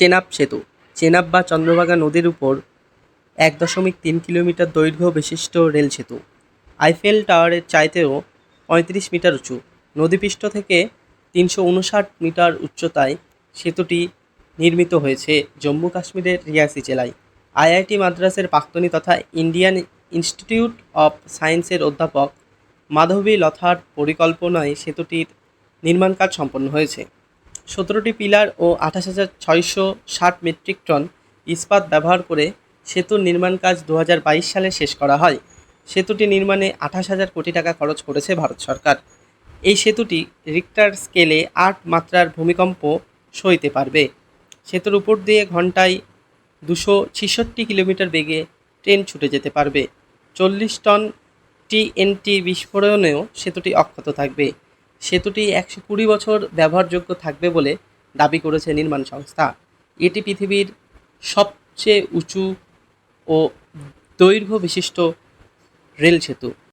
চেনাব সেতু। চেনাব বা চন্দ্রভাগা নদীর উপর এক দশমিক তিন কিলোমিটার দৈর্ঘ্য বিশিষ্ট রেল সেতু। আইফেল টাওয়ারের চাইতেও পঁয়ত্রিশ মিটার উঁচু। নদীপৃষ্ঠ থেকে তিনশো উনষাট মিটার উচ্চতায় সেতুটি নির্মিত হয়েছে জম্মু কাশ্মীরের রিয়াসি জেলায়। আইআইটি মাদ্রাসের প্রাক্তনী তথা ইন্ডিয়ান ইনস্টিটিউট অফ সায়েন্সের অধ্যাপক মাধবী লথার পরিকল্পনায় সেতুটির নির্মাণ কাজ সম্পন্ন হয়েছে। সতেরোটি পিলার ও আঠাশ হাজার ছয়শো ষাট মেট্রিক টন ইস্পাত ব্যবহার করে সেতুর নির্মাণ কাজ দু হাজার বাইশ সালে শেষ করা হয়। সেতুটি নির্মাণে আঠাশ হাজার কোটি টাকা খরচ করেছে ভারত সরকার। এই সেতুটি রিক্টার স্কেলে আট মাত্রার ভূমিকম্প সইতে পারবে। সেতুর উপর দিয়ে ঘন্টায় দুশো ছেষট্টি কিলোমিটার বেগে ট্রেন ছুটে যেতে পারবে। চল্লিশ টন টিএনটি বিস্ফোরণেও সেতুটি অক্ষত থাকবে। সেতুটি একশো কুড়ি বছর ব্যবহারযোগ্য থাকবে বলে দাবি করেছে নির্মাণ সংস্থা। এটি পৃথিবীর সবচেয়ে উঁচু ও দৈর্ঘ্য বিশিষ্ট রেল সেতু।